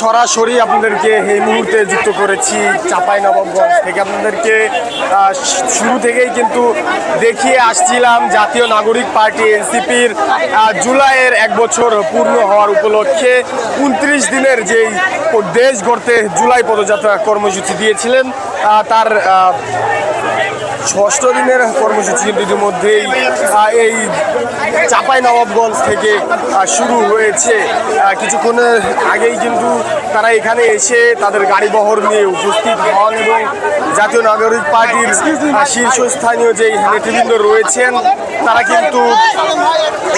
সরাসরি আপনাদেরকে এই মুহূর্তে যুক্ত করেছি চাপাই নবাবগঞ্জ থেকে। আপনাদেরকে শুরু থেকেই কিন্তু দেখিয়ে আসছিলাম জাতীয় নাগরিক পার্টি এনসিপির জুলাইয়ের এক বছর পূর্ণ হওয়ার উপলক্ষে উনত্রিশ দিনের যেই দেশ গড়তে জুলাই পদযাত্রা কর্মসূচি দিয়েছিলেন তার ষষ্ঠ দিনের কর্মসূচি কিন্তু ইতিমধ্যেই এই চাপাই নবাবগঞ্জ থেকে শুরু হয়েছে। কিছুক্ষণের আগেই কিন্তু তারা এখানে এসে তাদের গাড়ি বহর নিয়ে উপস্থিত হন এবং জাতীয় নাগরিক পার্টির শীর্ষস্থানীয় যে নেতৃবৃন্দ রয়েছেন, তারা কিন্তু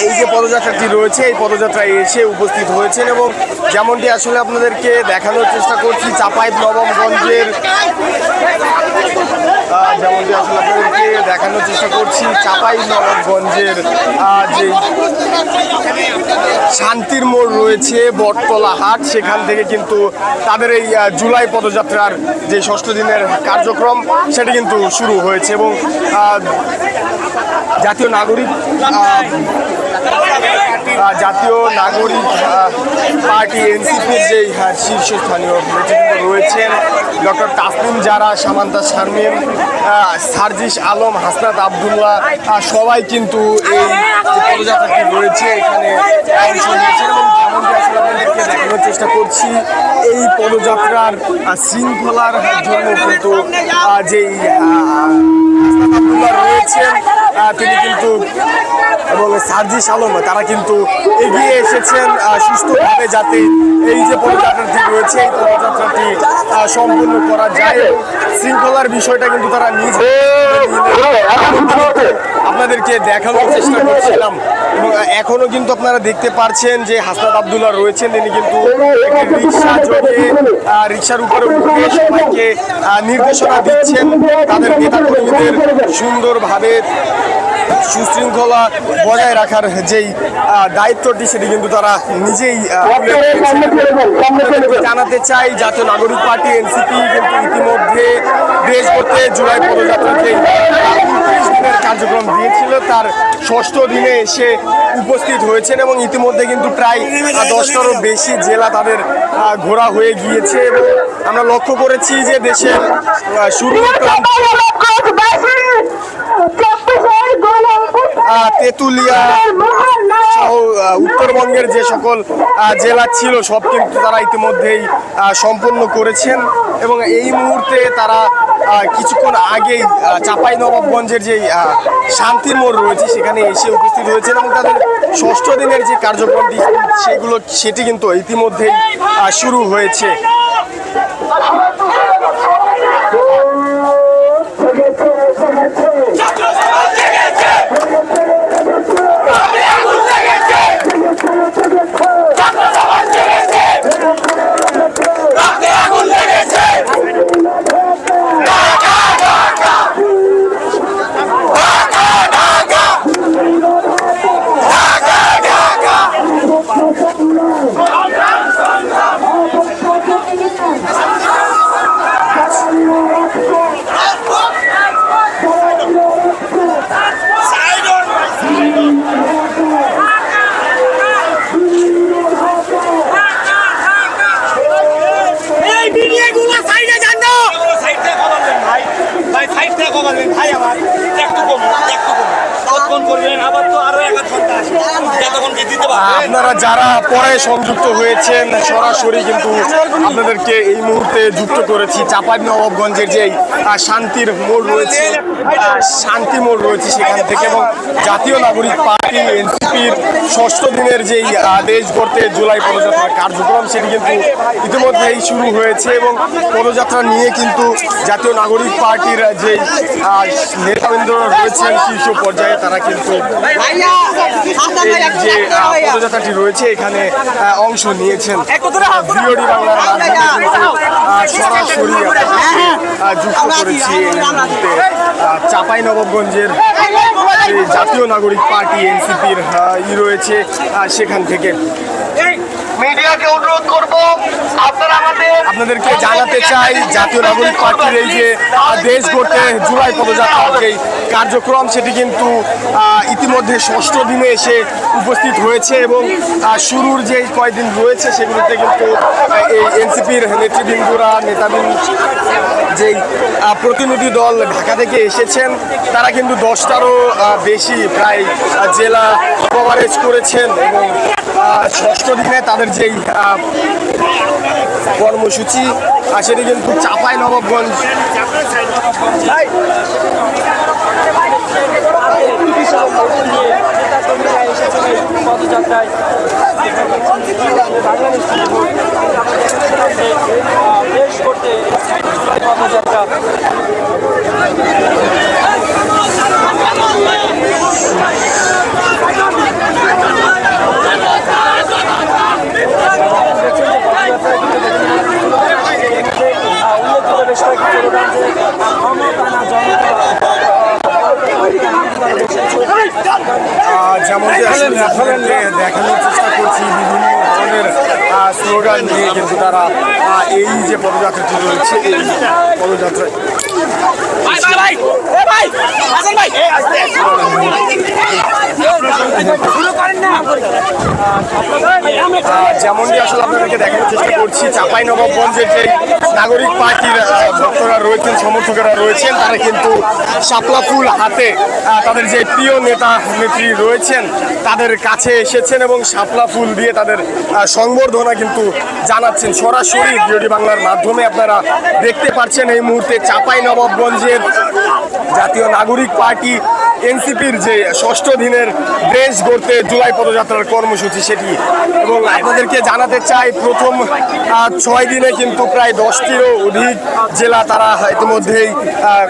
এই যে পদযাত্রাটি রয়েছে, এই পদযাত্রায় এসে উপস্থিত হয়েছেন এবং যেমনটি আসলে আপনাদেরকে দেখানোর চেষ্টা করছি চাপাই নবমগঞ্জের যেমনটি আসলে আপনাদেরকে দেখানোর চেষ্টা করছি চাপাই নবাবগঞ্জের যে শান্তির মোড় রয়েছে, বটতলা হাট, সেখান থেকে কিন্তু তাদের এই জুলাই পদযাত্রার যে ষষ্ঠ দিনের কার্যক্রম, সেটি কিন্তু শুরু হয়েছে এবং জাতীয় নাগরিক জাতীয় নাগরিক পার্টি এনসিপির যে আহ, শীর্ষস্থানীয় নেতৃবৃন্দ রয়েছেন ডক্টর তাসলিম জারা সামান্তা শারমিন সার্জিস আলম হাসনাত আবদুল্লাহ সবাই কিন্তু এই পদযাত্রাটি রয়েছে এখানে দেখানোর চেষ্টা করছি এই পদযাত্রার শৃঙ্খলার জন্য কিন্তু যেই রয়েছেন তিনি কিন্তু এবং সার্জিস আলম তারা কিন্তু এগিয়ে এসেছেন সুস্থভাবে যাতে এই যে পদযাত্রাটি রয়েছে এই পদযাত্রাটি সম্পূর্ণ করা যায় শৃঙ্খলার বিষয়টা কিন্তু তারা নিজ আপনাদেরকে দেখানোর চেষ্টা করছিলাম এবং এখনও কিন্তু আপনারা দেখতে পারছেন যে হাসনাত আবদুল্লাহ রয়েছেন তিনি কিন্তু রিক্সা যোগে রিক্সার উপরে উঠে সবাইকে নির্দেশনা দিচ্ছেন। তাদের নেতাকর্মীদের সুন্দরভাবে সুশৃঙ্খলা বজায় রাখার যেই দায়িত্বটি সেটি কিন্তু তারা নিজেই জানাতে চাই জাতীয় নাগরিক পার্টি এনসিপি কিন্তু ইতিমধ্যে দেশ করতে জুলাই দিনের কার্যক্রম দিয়েছিল। তার ষষ্ঠ দিনে এসে উপস্থিত হয়েছেন এবং ইতিমধ্যে কিন্তু প্রায় দশটারও বেশি জেলা তাদের ঘোরা হয়ে গিয়েছে এবং আমরা লক্ষ্য করেছি যে দেশের শুরু তেঁতুলিয়া উত্তরবঙ্গের যে সকল জেলা ছিল, সব কিন্তু তারা ইতিমধ্যেই সম্পন্ন করেছেন এবং এই মুহূর্তে তারা কিছুক্ষণ আগেই চাপাই নবাবগঞ্জের যে শান্তির মোড় রয়েছে, সেখানে এসে উপস্থিত হয়েছেন এবং তাদের ষষ্ঠ দিনের যে কার্যক্রমটি, সেগুলো, সেটি কিন্তু ইতিমধ্যেই শুরু হয়েছে এই ভিডিওগুলো সাইডে যান না সাইড থেকে কথা বলেন ভাই ভাই সাইড থেকে কথা বলেন ভাই আমার একটু কম একটু কম ততক্ষণ করবেন আবার তো আরও এক আধ ঘণ্টা আছে যতক্ষণ কি দিতে পারবেন আপনারা যারা পরে সংযুক্ত হয়েছেন সরাসরি কিন্তু আপনাদেরকে এই মুহূর্তে যুক্ত করেছি। চাপাই নবাবগঞ্জের যে শান্তির মোড় রয়েছে শান্তি মোড় রয়েছে সেখান থেকে এবং জাতীয় নাগরিক পার্টি এনসিপির ষষ্ঠ দিনের যেই দেশ গড়তে জুলাই পদযাত্রার কার্যক্রম সেটি কিন্তু ইতিমধ্যেই শুরু হয়েছে এবং পদযাত্রা নিয়ে কিন্তু জাতীয় নাগরিক পার্টির যে আহ, নেতাবৃন্দ রয়েছেন শীর্ষ পর্যায়ে তারা কিন্তু যে পদযাত্রাটি রয়েছে এখানে অংশ নিয়েছেন ভিওডি বাংলার সরাসরি যুক্ত করেছি এই মুহূর্তে চাপাই নবাবগঞ্জের জাতীয় নাগরিক পার্টি এনসিপির ই রয়েছে সেখান থেকে মিডিয়াকে অনুরোধ করব আপনারা আপনাদেরকে জানাতে চাই, জাতীয় নাগরিক পার্টির এই যে দেশ গড়তে জুলাই পদযাত্রার যে কার্যক্রম, সেটি কিন্তু ইতিমধ্যে ষষ্ঠ দিনে এসে উপস্থিত হয়েছে এবং শুরুর যে কয়েকদিন রয়েছে, সেগুলোতে কিন্তু এই এনসিপির নেতৃবৃন্দরা নেতাবৃন্দ যেই প্রতিনিধি দল ঢাকা থেকে এসেছেন, তারা কিন্তু দশটারও বেশি প্রায় জেলা কভারেজ করেছেন এবং ষষ্ঠ দিনে তাদের যেই কর্মসূচি আর সেটি কিন্তু চাপাই নবাবগঞ্জ। পদযাত্রায় করতে পদযাত্রা উল্লেখিত বেশ কয়েকটি স্লোগান যে ক্ষমতা না জনতা আহ, যেমনটি আসলে আপনাদেরকে দেখানোর চেষ্টা করছি বিভিন্ন ধরনের স্লোগান নিয়ে কিন্তু তারা আহ, এই যে পদযাত্রাটি রয়েছে এই ভাই আহ, যেমনটি আসলে আপনাদেরকে দেখানোর চেষ্টা করছি চাপাই নবাবগঞ্জের যে নাগরিক পার্টির ভক্তরা রয়েছেন, সমর্থকেরা রয়েছেন, তারা কিন্তু শাপলা ফুল হাতে তাদের যে প্রিয় নেতা নেত্রী রয়েছেন, তাদের কাছে এসেছেন এবং শাপলা ফুল দিয়ে তাদের সংবর্ধনা কিন্তু জানাচ্ছেন। সরাসরি বিওডি বাংলার মাধ্যমে আপনারা দেখতে পাচ্ছেন এই মুহূর্তে চাপাই নবাবগঞ্জের জাতীয় নাগরিক পার্টি এনসিপির যে ষষ্ঠ দিনের দেশ গড়তে জুলাই পদযাত্রার কর্মসূচি সেটি। এবং আপনাদেরকে জানাতে চাই, প্রথম ছয় দিনে কিন্তু প্রায় দশটিরও অধিক জেলা তারা ইতিমধ্যেই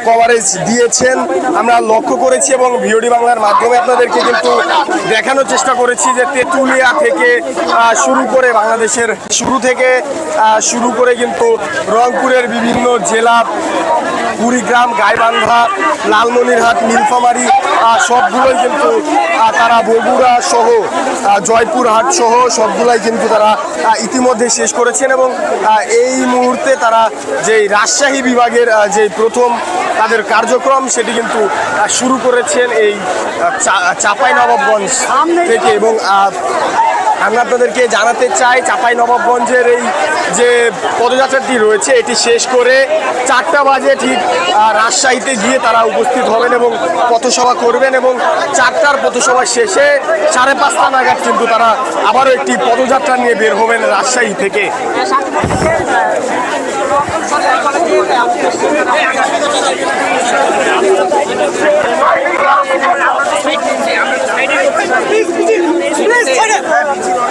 কভারেজ দিয়েছেন। আমরা লক্ষ্য করেছি এবং ভিওডি বাংলার মাধ্যমে আপনাদেরকে কিন্তু দেখানোর চেষ্টা করেছি যে তেঁতুলিয়া থেকে শুরু করে বাংলাদেশের শুরু থেকে শুরু করে কিন্তু রংপুরের বিভিন্ন জেলা, কুড়িগ্রাম, গাইবান্ধা, লালমনিরহাট, নীলফামারী সবগুলোই কিন্তু তারা বগুড়া সহ জয়পুর জয়পুরহাট সহ সবগুলাই কিন্তু তারা ইতিমধ্যে শেষ করেছেন এবং এই মুহূর্তে তারা যে রাজশাহী বিভাগের যে প্রথম তাদের কার্যক্রম সেটি কিন্তু শুরু করেছেন এই চাপাই নবাবগঞ্জ থেকে এবং আমরা আপনাদেরকে জানাতে চাই চাপাই নবাবগঞ্জের এই যে পদযাত্রাটি রয়েছে, এটি শেষ করে চারটা বাজে ঠিক রাজশাহীতে গিয়ে তারা উপস্থিত হবেন এবং পথসভা করবেন এবং চারটার পথসভা শেষে সাড়ে পাঁচটা নাগাদ কিন্তু তারা আবারও একটি পদযাত্রা নিয়ে বের হবেন রাজশাহী থেকে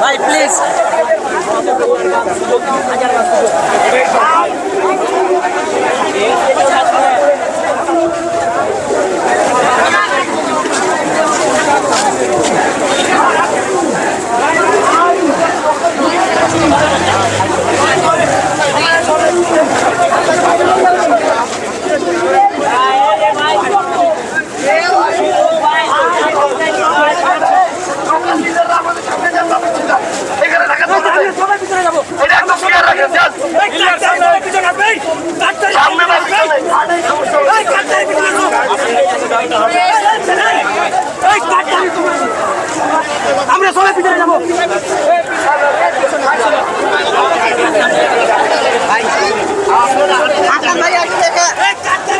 ভাই প্লিজ এখানে রাখা যাবে না। এটা একদম clear রাখেন, যান। সামনে বা পিছনে। আমরা সবাই পিছনে যাব আপনারা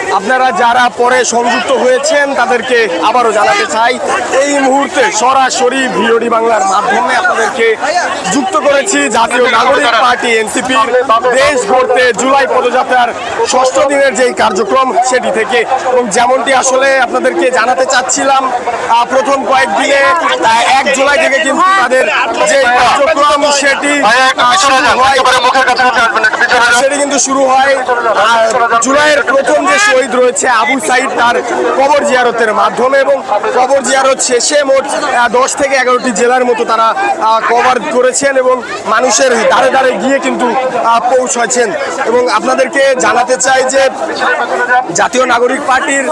যারা পরে সংযুক্ত হয়েছেন তাদেরকে আবারও জানাতে চাই এই মুহূর্তে সরাসরি ভিওডি বাংলার মাধ্যমে আপনাদেরকে যুক্ত করেছি জাতীয় নাগরিক পার্টি এনসিপি দেশ গড়তে জুলাই পদযাত্রার ষষ্ঠ দিনের যেই কার্যক্রম সেটি থেকে এবং যেমনটি আসলে আপনাদেরকে জানাতে চাচ্ছিলাম প্রথম কয়েকদিনে আহ, এক জুলাই থেকে কিন্তু তাদের যে কার্যক্রম সেটি। সেটি কিন্তু শুরু হয় জুলাইয়ের প্রথম যে শহীদ রয়েছে আবু সাইদ তার কবর জিয়ারতের মাধ্যমে এবং কবর জিয়ারত শেষে মোট দশ থেকে এগারোটি জেলার মতো তারা কভার করেছেন এবং মানুষের দাঁড়ে দাঁড়ে গিয়ে কিন্তু পৌঁছাচ্ছেন। এবং আপনাদেরকে জানাতে চাই যে জাতীয় নাগরিক পার্টির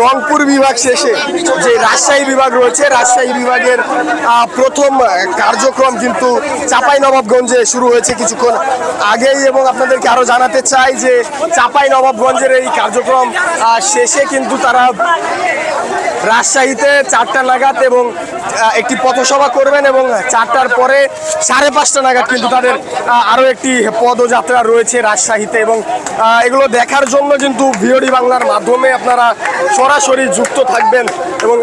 রংপুর বিভাগ শেষে যে রাজশাহী বিভাগ রয়েছে, রাজশাহী বিভাগের প্রথম কার্যক্রম কিন্তু চাপাই নবাবগঞ্জে শুরু হয়েছে কিছুক্ষণ আগেই এবং আপনাদেরকে আরও জানাতে চাই যে চাপাই নবাবগঞ্জের এই কার্যক্রম আহ, শেষে কিন্তু তারা রাজশাহীতে চারটা নাগাদ এবং একটি পথসভা করবেন এবং চারটার পরে সাড়ে পাঁচটা নাগাদ কিন্তু তাদের আরও একটি পদযাত্রা রয়েছে রাজশাহীতে এবং এগুলো দেখার জন্য কিন্তু ভিওডি বাংলার মাধ্যমে আপনারা সরাসরি যুক্ত থাকবেন এবং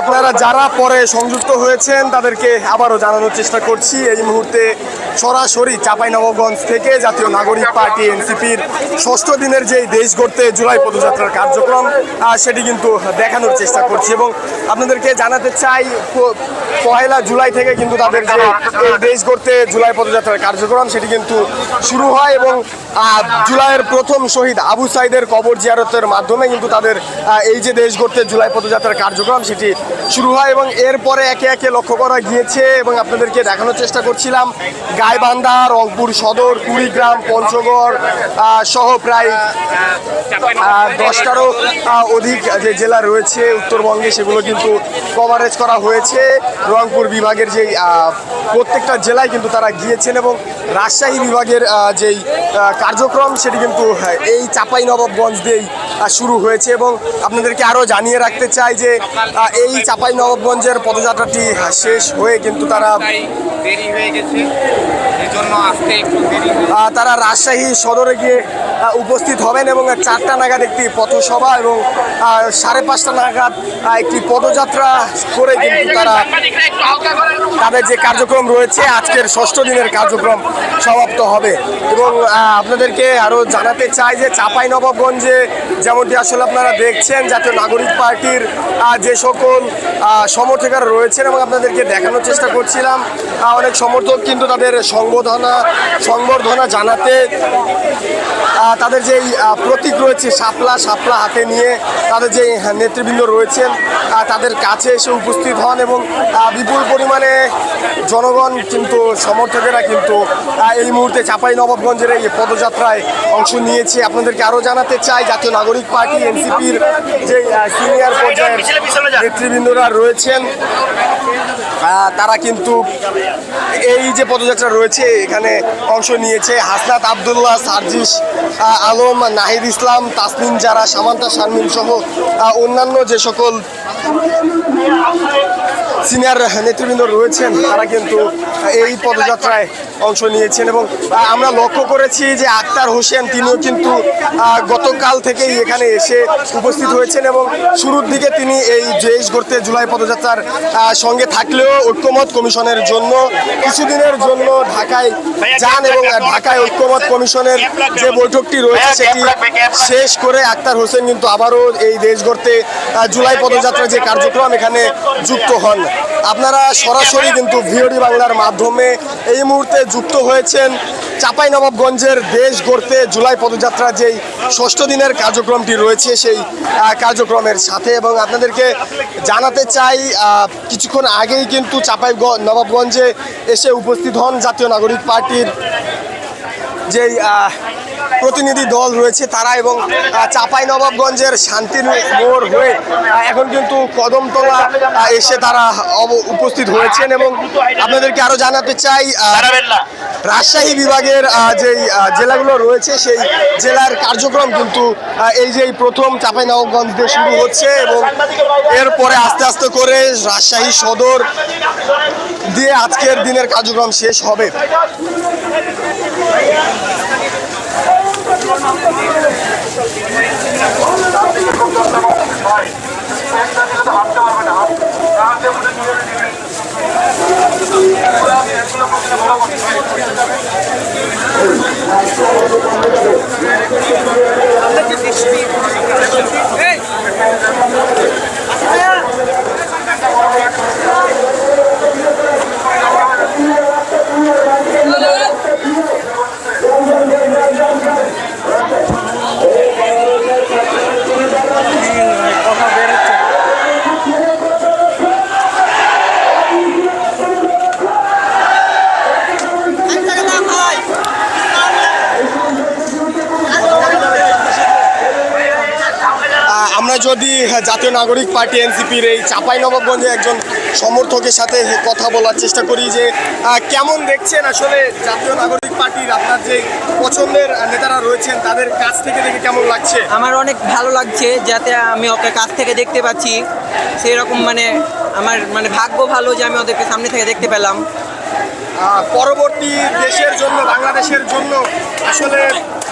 আপনারা যারা পরে সংযুক্ত হয়েছেন, তাদেরকে আবারও জানানোর চেষ্টা করছি। এই মুহূর্তে সরাসরি চাঁপাইনবাবগঞ্জ থেকে জাতীয় নাগরিক পার্টি এনসিপির ষষ্ঠ দিনের যে দেশ গড়তে জুলাই পদযাত্রার কার্যক্রম সেটি কিন্তু দেখানোর চেষ্টা করছি এবং আপনাদেরকে জানাতে চাই পয়লা জুলাই থেকে কিন্তু তাদের যে দেশ গড়তে জুলাই পদযাত্রার কার্যক্রম, সেটি কিন্তু শুরু হয় এবং জুলাইয়ের প্রথম শহীদ আবু সাইদের কবর জিয়ারতের মাধ্যমে কিন্তু তাদের এই যে দেশ গড়তে জুলাই পদযাত্রার কার্যক্রম, সেটি শুরু হয় এবং এরপরে একে একে লক্ষ্য করা গিয়েছে এবং আপনাদেরকে দেখানোর চেষ্টা করছিলাম। গাইবান্ধা রংপুর সদর, কুড়িগ্রাম, পঞ্চগড় সহ প্রায় দশটারও অধিক যে জেলা রয়েছে উত্তরবঙ্গে, সেগুলো কিন্তু কভারেজ করা হয়েছে। রংপুর বিভাগের যেই প্রত্যেকটা জেলায় কিন্তু তারা গিয়েছেন এবং রাজশাহী বিভাগের যেই কার্যক্রম সেটি কিন্তু এই চাপাই নবাবগঞ্জ দিয়েই শুরু হয়েছে এবং আপনাদেরকে আরও জানিয়ে রাখতে চাই যে এই চাপাই নবাবগঞ্জের পদযাত্রাটি শেষ হয়ে কিন্তু তারা দেরি হয়ে গেছে। এই আসতে একটু দেরি তারা রাজশাহী সদরে গিয়ে উপস্থিত হবেন এবং চারটা নাগাদ একটি পথসভা এবং সাড়ে পাঁচটা নাগাদ একটি পদযাত্রা করে কিন্তু তারা তাদের যে কার্যক্রম রয়েছে আজকের ষষ্ঠ দিনের কার্যক্রম সমাপ্ত হবে। এবং আপনাদেরকে আরও জানাতে চাই যে চাপাই নবাবগঞ্জে যেমনটি আসলে আপনারা দেখছেন জাতীয় নাগরিক পার্টির যে সকল সমর্থকেরা রয়েছেন এবং আপনাদেরকে দেখানোর চেষ্টা করছিলাম। অনেক সমর্থক, কিন্তু তাদের সংবর্ধনা সংবর্ধনা জানাতে তাদের যেই প্রতীক রয়েছে শাপলা শাপলা হাতে নিয়ে তাদের যে নেতৃবৃন্দ রয়েছেন তাদের কাছে এসে উপস্থিত হন এবং বিপুল পরিমাণে জনগণ কিন্তু, সমর্থকেরা কিন্তু এই মুহূর্তে চাপাই নবাবগঞ্জের এই পদযাত্রায় অংশ নিয়েছে। আপনাদেরকে আরও জানাতে চাই, জাতীয় নাগরিক পার্টি, এনসিপির যে সিনিয়র পর্যায়ের নেতৃবৃন্দরা রয়েছেন তারা কিন্তু এই যে পদযাত্রা রয়েছে, এখানে অংশ নিয়েছে হাসনাত আবদুল্লাহ, সার্জিস আলম, নাহিদ ইসলাম তাসমিন যারা সামান্তা শারমিন সহ অন্যান্য যে সকল সিনিয়র নেতৃবৃন্দ রয়েছেন, তারা কিন্তু এই পদযাত্রায় অংশ নিয়েছেন এবং আমরা লক্ষ্য করেছি যে আক্তার হোসেন, তিনিও কিন্তু গতকাল থেকেই এখানে এসে উপস্থিত হয়েছেন এবং শুরুর দিকে তিনি এই দেশ গড়তে জুলাই পদযাত্রার সঙ্গে থাকলেও ঐক্যমত কমিশনের জন্য, কিছুদিনের জন্য ঢাকায় যান এবং ঢাকায় ঐক্যমত কমিশনের যে বৈঠকটি রয়েছে সেটি শেষ করে আক্তার হোসেন কিন্তু আবারও এই দেশ গড়তে জুলাই পদযাত্রা যে কার্যক্রম এখানে যুক্ত হন। আপনারা সরাসরি কিন্তু ভিওডি বাংলার মাধ্যমে এই মুহূর্তে যুক্ত হয়েছেন চাপাই নবাবগঞ্জের দেশ গড়তে জুলাই পদযাত্রা যেই ষষ্ঠ দিনের কার্যক্রমটি রয়েছে সেই কার্যক্রমের সাথে এবং আপনাদেরকে জানাতে চাই কিছুক্ষণ আগেই কিন্তু চাপাই নবাবগঞ্জে এসে উপস্থিত হন জাতীয় নাগরিক পার্টির যেই প্রতিনিধি দল রয়েছে তারা এবং চাপাই নবাবগঞ্জের শান্তির মোড় হয়ে এখন কিন্তু কদমতলা এসে তারা অব- উপস্থিত হয়েছেন এবং আপনাদেরকে আরও জানাতে চাই রাজশাহী বিভাগের যেই জেলাগুলো রয়েছে সেই জেলার কার্যক্রম কিন্তু এই যে প্রথম চাপাই নবাবগঞ্জ দিয়ে শুরু হচ্ছে এবং এরপরে আস্তে আস্তে করে রাজশাহী সদর দিয়ে আজকের দিনের কার্যক্রম শেষ হবে। হাঁটতে পারবে না হাত যদি জাতীয় নাগরিক পার্টি এনসিপির এই চাপাই নবাবগঞ্জে একজন সমর্থকের সাথে কথা বলার চেষ্টা করি যে কেমন দেখছেন আসলে জাতীয় নাগরিক পার্টির আপনার যে পছন্দের নেতারা রয়েছেন তাদের কাছ থেকে দেখে কেমন লাগছে? আমার অনেক ভালো লাগছে যাতে আমি ওকে কাছ থেকে দেখতে পাচ্ছি। সেই রকম মানে আমার মানে ভাগ্য ভালো যে আমি ওদেরকে সামনে থেকে দেখতে পেলাম। পরবর্তী দেশের জন্য বাংলাদেশের জন্য আসলে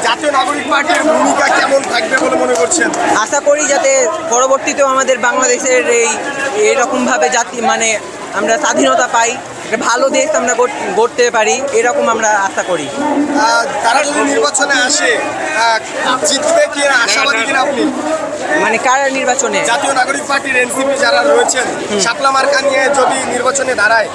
জাতীয় নাগরিক পার্টির ভূমিকা কেমন থাকবে বলে মনে করছেন? আশা করি যাতে পরবর্তীতেও আমাদের বাংলাদেশের এই এরকমভাবে জাতি মানে আমরা স্বাধীনতা পাই। একটা ভালো দেশ আমরা গড়- গড়তে পারি এরকম আমরা আশা করি। তারা যদি নির্বাচনে আসে জিতবে কি আশাবাদী কিনা আপনি? মানে কারা নির্বাচনে? জাতীয় নাগরিক পার্টির এনসিপি যারা রয়েছেন শাপলা মার্কা নিয়ে যদি নির্বাচনে দাঁড়ায়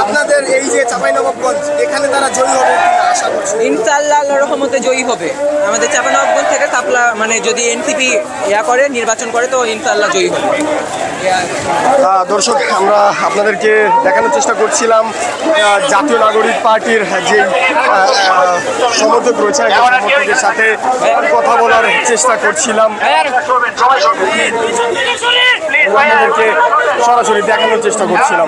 আপনাদের এই যে চাঁপাইনবাবগঞ্জ এখানে তারা জয়ী হবে আশা ইনশাল্লাহ আল্লাহর রহমতে জয়ী হবে। আমাদের চাপানগঞ্জ থেকে সাপলা মানে যদি এনসিপি ইয়া করে নির্বাচন করে তো ইনশাল্লাহ জয়ী হবে। দর্শক, আমরা আপনাদেরকে দেখানোর চেষ্টা করছিলাম জাতীয় নাগরিক পার্টির যে সমর্থক রয়েছে সাথে কথা বলার চেষ্টা করছিলাম। আপনাদেরকে সরাসরি দেখানোর চেষ্টা করছিলাম।